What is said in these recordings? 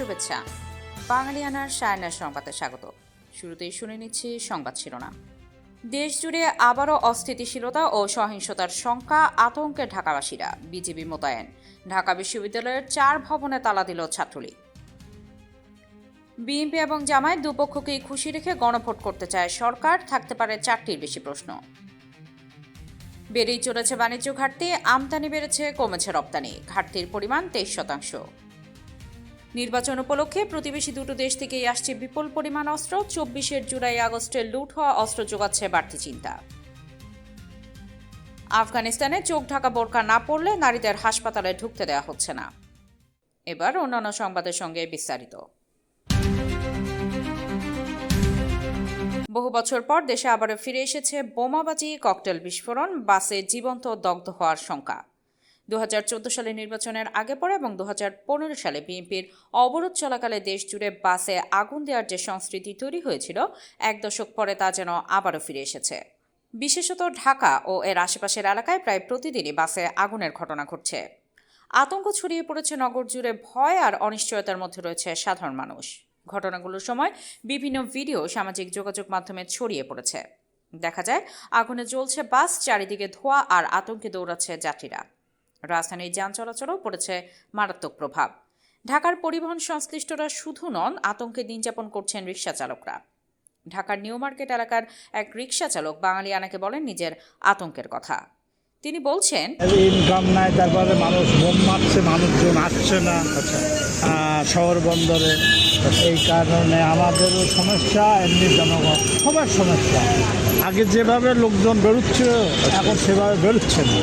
শুভেচ্ছা। বাঙালিয়ানার সায়নার সংবাদে স্বাগত। শুরুতেই শুনে নিচ্ছি সংবাদ শিরোনাম। দেশ জুড়ে আবারও অস্থিতিশীলতা ও সহিংসতার শঙ্কা আতঙ্কে ঢাকাবাসীরা। বিজেপি মোতায়েন। ঢাকা বিশ্ববিদ্যালয়ের চার ভবনে তালা দিল ছাত্রলীগ। বিএনপি এবং জামায়াত দুপক্ষকেই খুশি রেখে গণভোট করতে চায় সরকার, থাকতে পারে চারটির বেশি প্রশ্ন। বেড়েই চলেছে বাণিজ্য ঘাটতি, আমদানি বেড়েছে, কমেছে রপ্তানি। ঘাটতির পরিমাণ তেইশ শতাংশ। নির্বাচন উপলক্ষে প্রতিবেশী দুটো দেশ থেকেই আসছে বিপুল পরিমাণ অস্ত্র। চব্বিশের জুলাই আগস্টে লুট হওয়া অস্ত্র যোগাচ্ছে বাড়তি চিন্তা। আফগানিস্তানে চোখ ঢাকা বোরকা না পড়লে নারীদের হাসপাতালে ঢুকতে দেওয়া হচ্ছে না। এবার অন্যান্য সংবাদের সঙ্গে বিস্তারিত। বহু বছর পর দেশে আবারও ফিরে এসেছে বোমাবাজি, ককটেল বিস্ফোরণ, বাসে জীবন্ত দগ্ধ হওয়ার শঙ্কা। দু হাজার চোদ্দ সালে নির্বাচনের আগে পরে এবং দু হাজার পনেরো সালে বিএনপির অবরোধ চলাকালে দেশ জুড়ে বাসে আগুন দেওয়ার যে সংস্কৃতি তৈরি হয়েছিল, এক দশক পরে তা যেন আবারও ফিরে এসেছে। বিশেষত ঢাকা ও এর আশেপাশের এলাকায় প্রায় প্রতিদিনই বাসে আগুনের ঘটনা ঘটছে। আতঙ্ক ছড়িয়ে পড়েছে নগর জুড়ে ভয় আর অনিশ্চয়তার মধ্যে রয়েছে সাধারণ মানুষ। ঘটনাগুলোর সময় বিভিন্ন ভিডিও সামাজিক যোগাযোগ মাধ্যমে ছড়িয়ে পড়েছে। দেখা যায়, আগুনে জ্বলছে বাস, চারিদিকে ধোঁয়া আর আতঙ্কে দৌড়াচ্ছে যাত্রীরা। রাজধানীর যান চলাচলও পড়েছে মারাত্মক প্রভাব। ঢাকার পরিবহন সংশ্লিষ্টরা শুধু নন আতঙ্কে দিন যাপন করছেন রিক্সা চালকরা। ঢাকার নিউ মার্কেট এলাকার এক রিক্সা চালক বাঙালি আনাকে বলেন নিজের আতঙ্কের কথা। তিনি বলছেন ইনকাম নাই তারপরে মানুষ বোম মারছে মানুষজন আসছে না আহ, শহর বন্দরে। এই কারণে আমাদেরও সমস্যা এমনি জনগণ সবার সমস্যা। আগে যেভাবে লোকজন বেরোচ্ছে এখন সেভাবে বেরোচ্ছে না।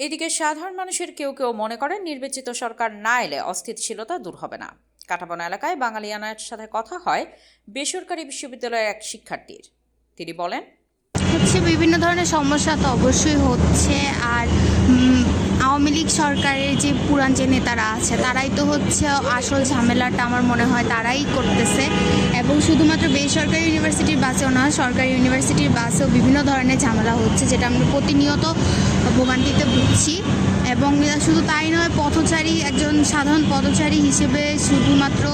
এদিকে সাধারণ মানুষের কেউ কেউ মনে করেন নির্বাচিত সরকার না এলে অস্থিতিশীলতা দূর হবে না। কাটাবনা এলাকায় বাঙালিয়ানার সাথে কথা হয় বেসরকারি বিশ্ববিদ্যালয়ের এক শিক্ষার্থীর। তিনি বলেন, হচ্ছে বিভিন্ন ধরনের সমস্যা তো অবশ্যই হচ্ছে, আর আওয়ামী লীগ সরকারের যে পুরান যে নেতারা আছে, তারাই তো হচ্ছে আসল ঝামেলাটা আমার মনে হয় তারাই করতেছে। এবং শুধুমাত্র বেসরকারি ইউনিভার্সিটির বাসেও না সরকারি ইউনিভার্সিটির বাসেও বিভিন্ন ধরনের ঝামেলা হচ্ছে, যেটা আমরা প্রতিনিয়ত ভোগান্তিতে ভুগছি। এবং শুধু তাই নয়, পথচারী, একজন সাধারণ পথচারী হিসেবে শুধুমাত্র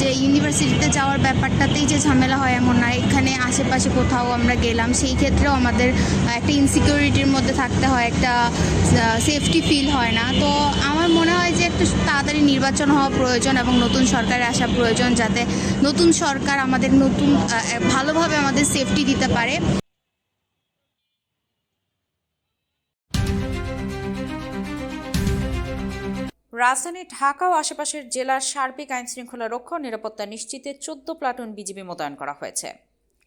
যে ইউনিভার্সিটিতে যাওয়ার ব্যাপারটাতেই যে ঝামেলা হয় এমন না। এখানে আশেপাশে কোথাও আমরা গেলাম, সেই ক্ষেত্রেও আমাদের একটা ইনসিকিউরিটির মধ্যে থাকতে হয়, একটা সেফটি ফিল হয় না। তো আমার মনে হয় যে একটু তাড়াতাড়ি নির্বাচন হওয়া প্রয়োজন এবং নতুন সরকারে আসা প্রয়োজন যাতে নতুন সরকার আমাদের নতুন ভালোভাবে আমাদের সেফটি দিতে পারে। রাজধানী ঢাকা ও আশেপাশের জেলার সার্বিক আইন শৃঙ্খলা রক্ষা নিরাপত্তা নিশ্চিতে চোদ্দ প্লাটুন বিজিবি মোতায়েন করা হয়েছে।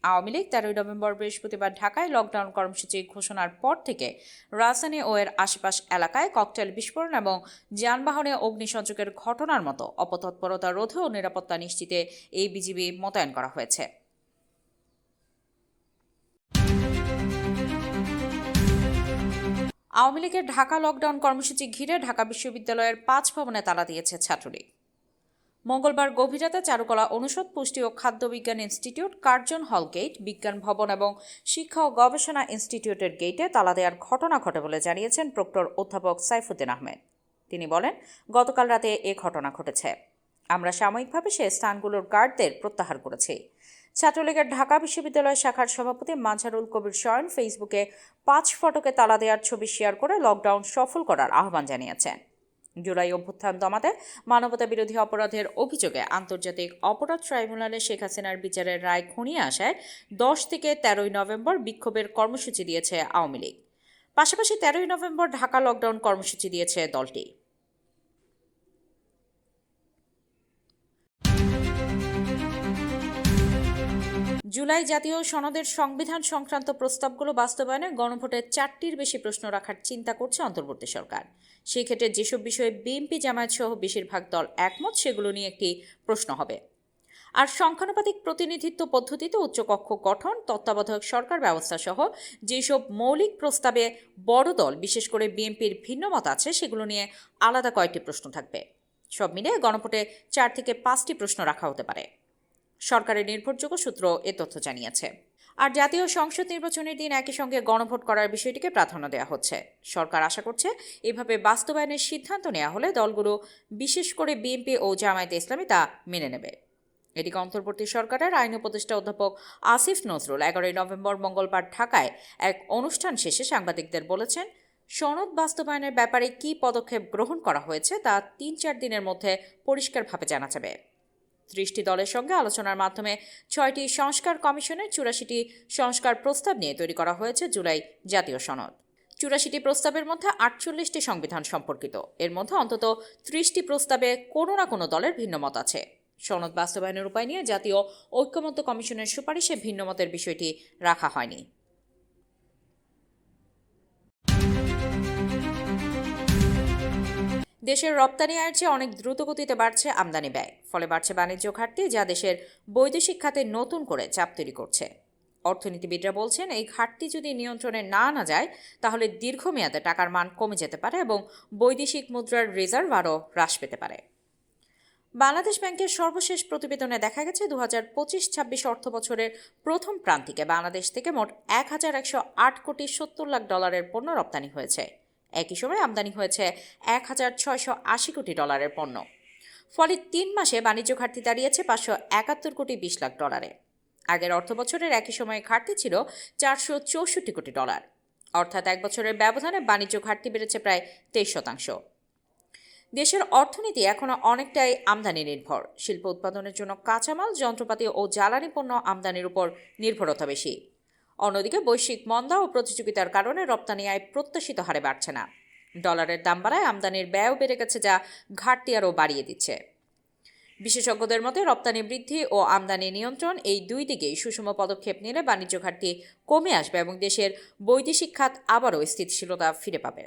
আওয়ামী লীগ তেরোই নভেম্বর বৃহস্পতিবার ঢাকায় লকডাউন কর্মসূচি ঘোষণার পর থেকে রাজধানী ও এর আশেপাশ এলাকায় ককটেল বিস্ফোরণ এবং যানবাহনে অগ্নিসংযোগের ঘটনার মতো অপতৎপরতা রোধে ও নিরাপত্তা নিশ্চিতে এই বিজিবি মোতায়েন করা হয়েছে। আওয়ামী লীগের ঢাকা লকডাউন কর্মসূচি ঘিরে ঢাকা বিশ্ববিদ্যালয়ের পাঁচ ভবনে তালা দিয়েছে ছাত্রলীগ। মঙ্গলবার গভীর রাতে চারুকলা অনুষদ পুষ্টি ও খাদ্য বিজ্ঞান ইনস্টিটিউট কার্জন হল গেট, বিজ্ঞান ভবন এবং শিক্ষা ও গবেষণা ইনস্টিটিউটের গেটে তালা দেওয়ার ঘটনা ঘটে বলে জানিয়েছেন প্রক্টর অধ্যাপক সাইফুদ্দিন আহমেদ। তিনি বলেন, গতকাল রাতে এ ঘটনা ঘটেছে। আমরা সাময়িকভাবে সে স্থানগুলোর গার্ডদের প্রত্যাহার করেছি। ছাত্রলীগের ঢাকা বিশ্ববিদ্যালয় শাখার সভাপতি মাঝারুল কবির শয়ন ফেসবুকে পাঁচ ফটকে তালা দেওয়ার ছবি শেয়ার করে লকডাউন সফল করার আহ্বান জানিয়েছেন। জুলাই অভ্যুত্থান দমাতে মানবতা বিরোধী অপরাধের অভিযোগে আন্তর্জাতিক অপরাধ ট্রাইব্যুনালে শেখ হাসিনার বিচারের রায় ঘনিয়ে আসায় দশ থেকে তেরোই নভেম্বর বিক্ষোভের কর্মসূচি দিয়েছে আওয়ামী লীগ। পাশাপাশি তেরোই নভেম্বর ঢাকা লকডাউন কর্মসূচি দিয়েছে দলটি। জুলাই জাতীয় সনদের সংবিধান সংক্রান্ত প্রস্তাবগুলো বাস্তবায়নে গণভোটের চারটির বেশি প্রশ্ন রাখার চিন্তা করছে অন্তর্বর্তী সরকার। সেই ক্ষেত্রে যেসব বিষয়ে বিএনপি জামায়াত সহ বেশিরভাগ দল একমত, সেগুলো নিয়ে একটি প্রশ্ন হবে। আর সংখ্যানুপাতিক প্রতিনিধিত্ব পদ্ধতিতে উচ্চকক্ষ গঠন, তত্ত্বাবধায়ক সরকার ব্যবস্থা সহ যেসব মৌলিক প্রস্তাবে বড় দল, বিশেষ করে বিএনপির ভিন্ন মত আছে, সেগুলো নিয়ে আলাদা কয়েকটি প্রশ্ন থাকবে। সব মিলিয়ে গণভোটে চার থেকে পাঁচটি প্রশ্ন রাখা হতে পারে। সরকারের নির্ভরযোগ্য সূত্র এ তথ্য জানিয়েছে। আর জাতীয় সংসদ নির্বাচনের দিন একই সঙ্গে গণভোট করার বিষয়টিকে প্রাধান্য দেওয়া হচ্ছে। সরকার আশা করছে, এভাবে বাস্তবায়নের সিদ্ধান্ত নেওয়া হলে দলগুলো, বিশেষ করে বিএনপি ও জামায়াতে ইসলামী, তা মেনে নেবে। এদিকে অন্তর্বর্তী সরকারের আইন উপদেষ্টা অধ্যাপক আসিফ নজরুল এগারোই নভেম্বর মঙ্গলবার ঢাকায় এক অনুষ্ঠান শেষে সাংবাদিকদের বলেছেন, সনদ বাস্তবায়নের ব্যাপারে কী পদক্ষেপ গ্রহণ করা হয়েছে তা তিন চার দিনের মধ্যে পরিষ্কারভাবে জানা যাবে। ত্রিশটি দলের সঙ্গে আলোচনার মাধ্যমে ছয়টি সংস্কার কমিশনের চুরাশিটি সংস্কার প্রস্তাব নিয়ে তৈরি করা হয়েছে জুলাই জাতীয় সনদ। চুরাশিটি প্রস্তাবের মধ্যে আটচল্লিশটি সংবিধান সম্পর্কিত। এর মধ্যে অন্তত ত্রিশটি প্রস্তাবে কোনো না কোনো দলের ভিন্ন মত আছে। সনদ বাস্তবায়নের উপায় নিয়ে জাতীয় ঐক্যমত্য কমিশনের সুপারিশে ভিন্নমতের বিষয়টি রাখা হয়নি। দেশের রপ্তানি আয়ের চেয়ে অনেক দ্রুত গতিতে বাড়ছে আমদানি ব্যয়। ফলে বাড়ছে বাণিজ্য ঘাটতি যা দেশের বৈদেশিক খাতে নতুন করে চাপ তৈরি করছে। অর্থনীতিবিদরা বলছেন, এই ঘাটতি যদি নিয়ন্ত্রণে না আনা যায়, তাহলে দীর্ঘমেয়াদে টাকার মান কমে যেতে পারে এবং বৈদেশিক মুদ্রার রিজার্ভ আরও হ্রাস পেতে পারে। বাংলাদেশ ব্যাংকের সর্বশেষ প্রতিবেদনে দেখা গেছে দু হাজার পঁচিশ ছাব্বিশ অর্থ বছরের প্রথম প্রান্তিকে বাংলাদেশ থেকে মোট এক হাজার একশো আট কোটি সত্তর লাখ ডলারের পণ্য রপ্তানি হয়েছে। একই সময় আমদানি হয়েছে এক হাজার ছয়শো আশি কোটি ডলারের পণ্য। ফলে তিন মাসে বাণিজ্য ঘাটতি দাঁড়িয়েছে পাঁচশো একাত্তর কোটি বিশ লাখ ডলারে। আগের অর্থ বছরের একই সময়ে ঘাটতি ছিল চারশো চৌষট্টি কোটি ডলার। অর্থাৎ এক বছরের ব্যবধানে বাণিজ্য ঘাটতি বেড়েছে প্রায় তেইশ শতাংশ। দেশের অর্থনীতি এখনও অনেকটাই আমদানি নির্ভর। শিল্প উৎপাদনের জন্য কাঁচামাল, যন্ত্রপাতি ও জ্বালানি পণ্য আমদানির উপর নির্ভরতা বেশি। অন্যদিকে বৈশ্বিক মন্দা ও প্রতিযোগিতার কারণে রপ্তানি আয় প্রত্যাশিত হারে বাড়ছে না। ডলারের দাম বাড়ায় আমদানির ব্যয়ও বেড়ে গেছে যা ঘাটতি আরও বাড়িয়ে দিচ্ছে। বিশেষজ্ঞদের মতে রপ্তানি বৃদ্ধি ও আমদানি নিয়ন্ত্রণ এই দুই দিকেই সুষম পদক্ষেপ নিলে বাণিজ্য ঘাটতি কমে আসবে এবং দেশের বৈদেশিক খাত আবারও স্থিতিশীলতা ফিরে পাবে।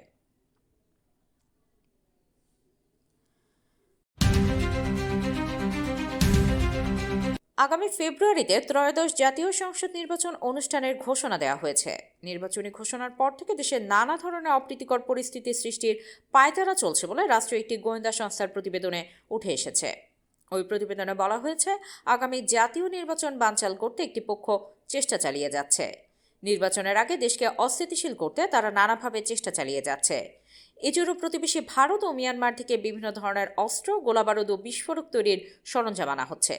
আগামী ফেব্রুয়ারিতে ত্রয়োদশ জাতীয় সংসদ নির্বাচন অনুষ্ঠানের ঘোষণা দেওয়া হয়েছে। নির্বাচনী ঘোষণার পর থেকে দেশের নানা ধরনের অপ্রীতিকর পরিস্থিতি সৃষ্টির পায়তারা চলছে বলে রাষ্ট্রীয় একটি গোয়েন্দা সংস্থার প্রতিবেদনে উঠে এসেছে। ওই প্রতিবেদনে বলা হয়েছে, আগামী জাতীয় নির্বাচন বানচাল করতে একটি পক্ষ চেষ্টা চালিয়ে যাচ্ছে। নির্বাচনের আগে দেশকে অস্থিতিশীল করতে তারা নানাভাবে চেষ্টা চালিয়ে যাচ্ছে। এজন্য প্রতিবেশী ভারত ও মিয়ানমার থেকে বিভিন্ন ধরনের অস্ত্র, গোলাবারুদ ও বিস্ফোরক তৈরির সরঞ্জাম আনা হচ্ছে।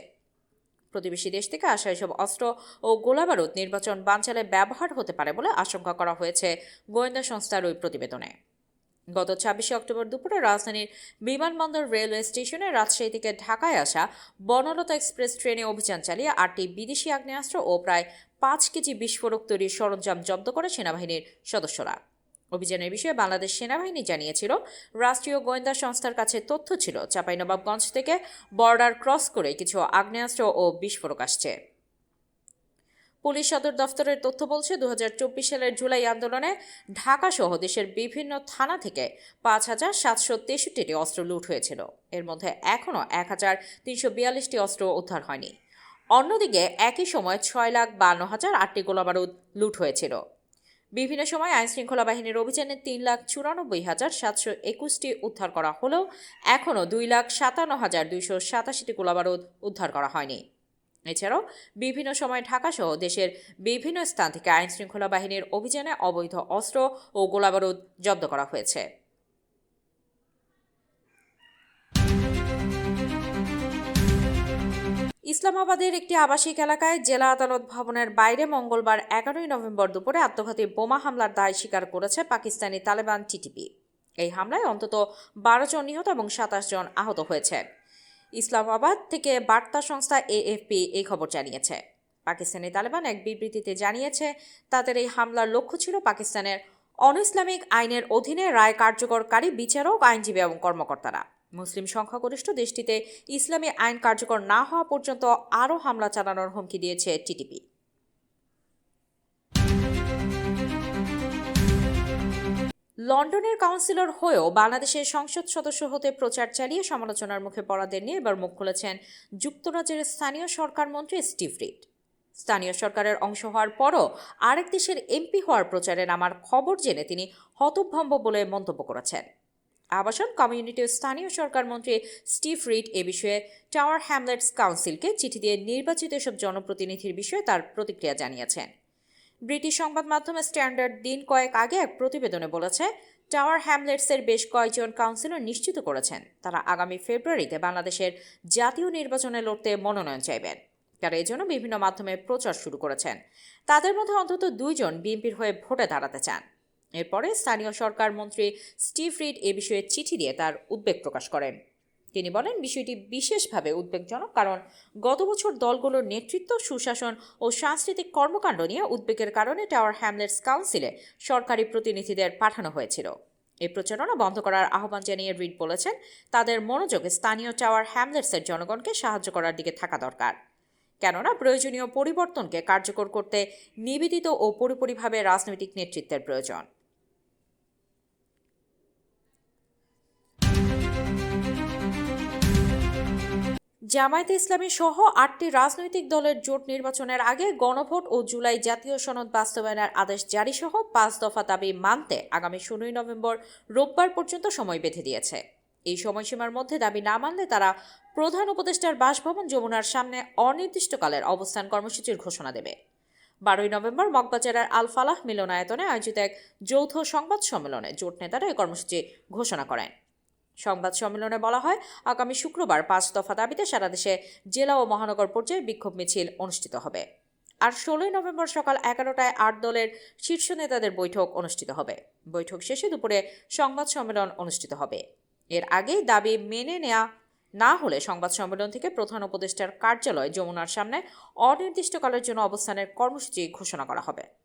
প্রতিবেশী দেশ থেকে আসা এসব অস্ত্র ও গোলাবারুদ নির্বাচন বানচালে ব্যবহার হতে পারে বলে আশঙ্কা করা হয়েছে গোয়েন্দা সংস্থার ওই প্রতিবেদনে। গত ছাব্বিশে অক্টোবর দুপুরে রাজধানীর বিমানবন্দর রেলওয়ে স্টেশনে রাজশাহী থেকে ঢাকায় আসা বনলতা এক্সপ্রেস ট্রেনে অভিযান চালিয়ে আটটি বিদেশি আগ্নেয়াস্ত্র ও প্রায় পাঁচ কেজি বিস্ফোরক তৈরির সরঞ্জাম জব্দ করে সেনাবাহিনীর সদস্যরা। অভিযানের বিষয়ে বাংলাদেশ সেনাবাহিনী জানিয়েছিল, রাষ্ট্রীয় গোয়েন্দা সংস্থার কাছে তথ্য ছিল, চাঁপাইনবাবগঞ্জ থেকে বর্ডার ক্রস করে কিছু আগ্নেয়াস্ত্র ও বিস্ফোরক আসছে। পুলিশ সদর দফতরের তথ্য বলছে দু হাজার চব্বিশ সালের জুলাই আন্দোলনে ঢাকা সহ দেশের বিভিন্ন থানা থেকে পাঁচ হাজার সাতশো তেষট্টিটি অস্ত্র লুট হয়েছিল। এর মধ্যে এখনও এক হাজার তিনশো বিয়াল্লিশটি অস্ত্র উদ্ধার হয়নি। অন্যদিকে একই সময় ছয় লাখ বান্ন হাজার আটটি গোলাবারুদ লুট হয়েছিল। বিভিন্ন সময় আইনশৃঙ্খলা বাহিনীর অভিযানে তিন লাখ চুরানব্বই হাজার সাতশো একুশটি উদ্ধার করা হলেও এখনও দুই লাখ সাতান্ন হাজার দুইশো সাতাশিটি গোলাবারুদ উদ্ধার করা হয়নি। এছাড়াও বিভিন্ন সময় ঢাকাসহ দেশের বিভিন্ন স্থান থেকে আইনশৃঙ্খলা বাহিনীর অভিযানে অবৈধ অস্ত্র ও গোলাবারুদ জব্দ করা হয়েছে। ইসলামাবাদের একটি আবাসিক এলাকায় জেলা আদালত ভবনের বাইরে মঙ্গলবার এগারোই নভেম্বর দুপুরে আত্মঘাতী বোমা হামলার দায় স্বীকার করেছে পাকিস্তানি তালেবান টিটিপি। এই হামলায় অন্তত বারো জন নিহত এবং সাতাশ জন আহত হয়েছে। ইসলামাবাদ থেকে বার্তা সংস্থা এএফপি এই খবর জানিয়েছে। পাকিস্তানি তালেবান এক বিবৃতিতে জানিয়েছে, তাদের এই হামলার লক্ষ্য ছিল পাকিস্তানের অন ইসলামিক আইনের অধীনে রায় কার্যকরকারী বিচারক, আইনজীবী এবং কর্মকর্তারা। মুসলিম সংখ্যাগরিষ্ঠ দেশটিতে ইসলামী আইন কার্যকর না হওয়া পর্যন্ত আরও হামলা চালানোর হুমকি দিয়েছে টিটিপি লন্ডনের কাউন্সিলর হয়েও বাংলাদেশের সংসদ সদস্য হতে প্রচার চালিয়ে সমালোচনার মুখে পড়াদের নিয়ে এবার মুখ খুলেছেন যুক্তরাজ্যের স্থানীয় সরকার মন্ত্রী স্টিভ রিড স্থানীয় সরকারের অংশ হওয়ার পরও আরেক দেশের এমপি হওয়ার প্রচারে নামার খবর জেনে তিনি হতভম্ব বলে মন্তব্য করেছেন। আবাসন কমিউনিটি ও স্থানীয় সরকার মন্ত্রী স্টিভ রিড এ বিষয়ে টাওয়ার হ্যামলেটস কাউন্সিলকে চিঠি দিয়ে নির্বাচিত এসব জনপ্রতিনিধির বিষয়ে তার প্রতিক্রিয়া জানিয়েছেন। ব্রিটিশ সংবাদ মাধ্যম স্ট্যান্ডার্ড দিন কয়েক আগে এক প্রতিবেদনে বলেছে, টাওয়ার হ্যামলেটসের বেশ কয়েকজন কাউন্সিলর নিশ্চিত করেছেন। তারা আগামী ফেব্রুয়ারিতে বাংলাদেশের জাতীয় নির্বাচনে লড়তে মনোনয়ন চাইবেন। তারা এই জন্য বিভিন্ন মাধ্যমে প্রচার শুরু করেছেন। তাদের মধ্যে অন্তত দুইজন বিএনপির হয়ে ভোটে দাঁড়াতে চান। এরপরে স্থানীয় সরকার মন্ত্রী স্টিভ রিড এ বিষয়ে চিঠি দিয়ে তার উদ্বেগ প্রকাশ করেন। তিনি বলেন, বিষয়টি বিশেষভাবে উদ্বেগজনক কারণ গত বছর দলগুলোর নেতৃত্ব, সুশাসন ও সাংস্কৃতিক কর্মকাণ্ড নিয়ে উদ্বেগের কারণে টাওয়ার হ্যামলেটস কাউন্সিলে সরকারি প্রতিনিধিদের পাঠানো হয়েছিল। এই প্রচারণা বন্ধ করার আহ্বান জানিয়ে রিড বলেছেন, তাদের মনোযোগ স্থানীয় টাওয়ার হ্যামলেটসের জনগণকে সাহায্য করার দিকে থাকা দরকার। কেননা, প্রয়োজনীয় পরিবর্তনকে কার্যকর করতে নিবেদিত ও পরিপরিভাবে রাজনৈতিক নেতৃত্বের প্রয়োজন। জামায়াতে ইসলামী সহ আটটি রাজনৈতিক দলের জোট নির্বাচনের আগে গণভোট ও জুলাই জাতীয় সনদ বাস্তবায়নের আদেশ জারি সহ পাঁচ দফা দাবি মানতে আগামী ষোলোই নভেম্বর রোববার পর্যন্ত সময় বেঁধে দিয়েছে। এই সময়সীমার মধ্যে দাবি না মানলে তারা প্রধান উপদেষ্টার বাসভবন যমুনার সামনে অনির্দিষ্টকালের অবস্থান কর্মসূচির ঘোষণা দেবে। বারোই নভেম্বর মগবাজারের আলফালাহ মিলনায়তনে আয়োজিত এক যৌথ সংবাদ সম্মেলনে জোট নেতারা এই কর্মসূচি ঘোষণা করেন। সংবাদ সম্মেলনে বলা হয়, আগামী শুক্রবার পাঁচ দফা দাবিতে সারা দেশে জেলা ও মহানগর পর্যায়ে বিক্ষোভ মিছিল অনুষ্ঠিত হবে। আর ষোলোই নভেম্বর সকাল এগারোটায় আট দলের শীর্ষ নেতাদের বৈঠক অনুষ্ঠিত হবে। বৈঠক শেষে দুপুরে সংবাদ সম্মেলন অনুষ্ঠিত হবে। এর আগেই দাবি মেনে নেওয়া না হলে সংবাদ সম্মেলন থেকে প্রধান উপদেষ্টার কার্যালয় যমুনার সামনে অনির্দিষ্টকালের জন্য অবস্থানের কর্মসূচি ঘোষণা করা হবে।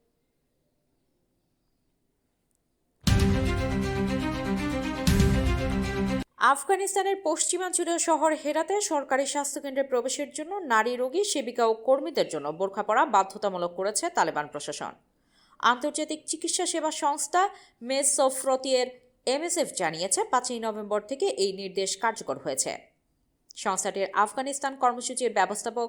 আফগানিস্তানের পশ্চিমাঞ্চলীয় শহর হেরাতে সরকারি স্বাস্থ্যকেন্দ্রে প্রবেশের জন্য নারী রোগী, সেবিকা ও কর্মীদের জন্য বোরখা পরা বাধ্যতামূলক করেছে তালেবান প্রশাসন। আন্তর্জাতিক চিকিৎসা সেবা সংস্থা মেসোফ্রতিয়ের এমএসএফ জানিয়েছে, পাঁচই নভেম্বর থেকে এই নির্দেশ কার্যকর হয়েছে। সংস্থাটির আফগানিস্তান কর্মসূচির ব্যবস্থাপক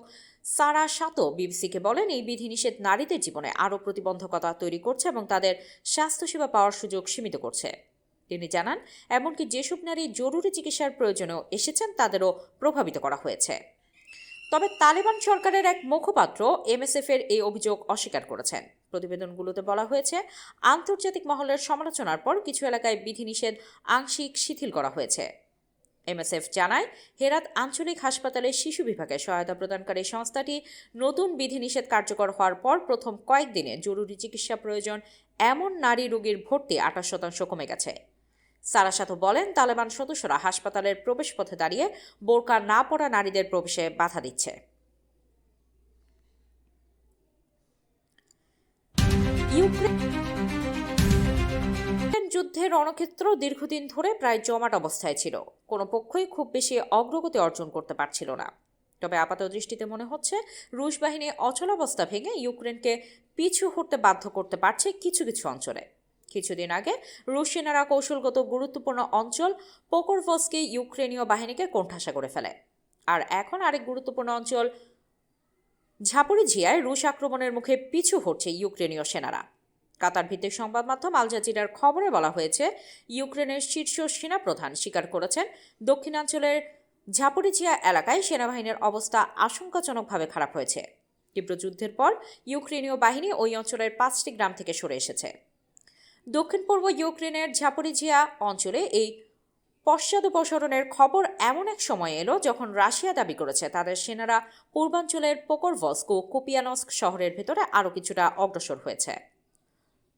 সারা সাতো বিবিসিকে বলেন, এই বিধিনিষেধ নারীদের জীবনে আরও প্রতিবন্ধকতা তৈরি করছে এবং তাদের স্বাস্থ্যসেবা পাওয়ার সুযোগ সীমিত করছে। তিনি জানান, এমনকি যেসব নারী জরুরি চিকিৎসার প্রয়োজনেও এসেছেন তাদেরও প্রভাবিত করা হয়েছে। তবে তালেবান সরকারের এক মুখপাত্র এমএসএফ এর এই অভিযোগ অস্বীকার করেছেন। প্রতিবেদনগুলোতে বলা হয়েছে, আন্তর্জাতিক মহলের সমালোচনার পর কিছু এলাকায় বিধিনিষেধ আংশিক শিথিল করা হয়েছে। এমএসএফ জানায়, হেরাত আঞ্চলিক হাসপাতালে শিশু বিভাগে সহায়তা প্রদানকারী সংস্থাটি নতুন বিধিনিষেধ কার্যকর হওয়ার পর প্রথম কয়েকদিনে জরুরি চিকিৎসা প্রয়োজন এমন নারী রোগীর ভর্তি আঠাশ শতাংশ কমে গেছে। সারাসাথ বলেন, তালেবান সদস্যরা হাসপাতালের প্রবেশপথে দাঁড়িয়ে বোরকা না পরা নারীদের প্রবেশে বাধা দিচ্ছে। যুদ্ধের রণক্ষেত্র দীর্ঘদিন ধরে প্রায় জমাট অবস্থায় ছিল। কোনো পক্ষই খুব বেশি অগ্রগতি অর্জন করতে পারছিল না। তবে আপাত দৃষ্টিতে মনে হচ্ছে, রুশ বাহিনী অচলাবস্থা ভেঙে ইউক্রেনকে পিছু হতে বাধ্য করতে পারছে কিছু কিছু অঞ্চলে। কিছুদিন আগে রুশ সেনারা কৌশলগত গুরুত্বপূর্ণ অঞ্চল পোকরভসকে ইউক্রেনীয় বাহিনীকে কোণঠাসা করে ফেলে। আর এখন আরেক গুরুত্বপূর্ণ অঞ্চল ঝাপরিঝিয়ায় রুশ আক্রমণের মুখে পিছু হচ্ছে ইউক্রেনীয় সেনারা। কাতার ভিত্তিক সংবাদ মাধ্যম আল জাজিরার খবরে বলা হয়েছে, ইউক্রেনের শীর্ষ সেনাপ্রধান স্বীকার করেছেন, দক্ষিণাঞ্চলের ঝাপরিঝিয়া এলাকায় সেনাবাহিনীর অবস্থা আশঙ্কাজনকভাবে খারাপ হয়েছে। তীব্র যুদ্ধের পর ইউক্রেনীয় বাহিনী ওই অঞ্চলের পাঁচটি গ্রাম থেকে সরে এসেছে। দক্ষিণ পূর্ব ইউক্রেনের ঝাপরিঝিয়া অঞ্চলে এই পশ্চাদপসরণের খবর এমন এক সময় এলো যখন রাশিয়া দাবি করেছে তাদের সেনারা পূর্বাঞ্চলের পোকরভস্ক কুপিয়ানস্ক শহরের ভেতরে আরও কিছুটা অগ্রসর হয়েছে।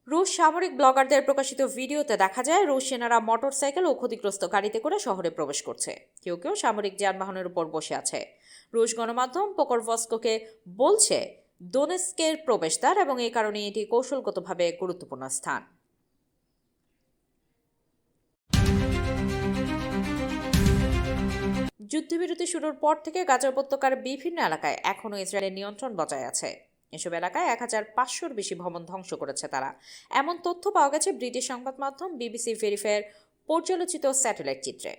রুশ সামরিক ব্লগারদের প্রকাশিত ভিডিওতে দেখা যায়, রুশ সেনারা মোটর সাইকেল ও ক্ষতিগ্রস্ত গাড়িতে করে শহরে প্রবেশ করছে। কেউ কেউ সামরিক যানবাহনের উপর বসে আছে। রুশ গণমাধ্যম পোকরভস্ককে বলছে, দোনেস্কের প্রবেশদ্বার এবং এই কারণে এটি কৌশলগতভাবে গুরুত্বপূর্ণ স্থান। যুদ্ধবিরতি শুরুর পর থেকে গাজা উপত্যকার বিভিন্ন এলাকায় এখনও ইসরায়েলের নিয়ন্ত্রণ বজায় আছে। এসব এলাকায় এক হাজার পাঁচশোর বেশি ভবন ধ্বংস করেছে তারা। এমন তথ্য পাওয়া গেছে ব্রিটিশ সংবাদ মাধ্যম বিবিসি ভেরিফায়ার পর্যালোচিত স্যাটেলাইট চিত্রে।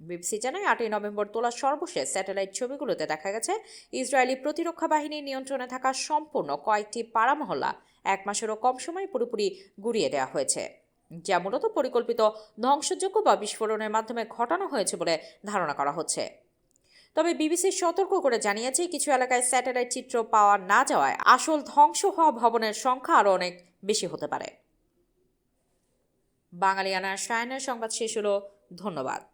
বিবিসি জানায়, আটই নভেম্বর তোলা সর্বশেষ স্যাটেলাইট ছবিগুলোতে দেখা গেছে, ইসরায়েলি প্রতিরক্ষা বাহিনীর নিয়ন্ত্রণে থাকা সম্পূর্ণ কয়েকটি পাড়া মহল্লা এক মাসেরও কম সময় পুরোপুরি গুড়িয়ে দেওয়া হয়েছে। যা মূলত পরিকল্পিত ধ্বংসযোগ্য বা বিস্ফোরণের মাধ্যমে ঘটানো হয়েছে বলে ধারণা করা হচ্ছে। তবে বিবিসি সতর্ক করে জানিয়েছে, কিছু এলাকায় স্যাটেলাইট চিত্র পাওয়া না যাওয়ায় আসল ধ্বংস হওয়া ভবনের সংখ্যা আরও অনেক বেশি হতে পারে। বাঙালিয়ানা সায়নের সংবাদ শেষ হলো। ধন্যবাদ।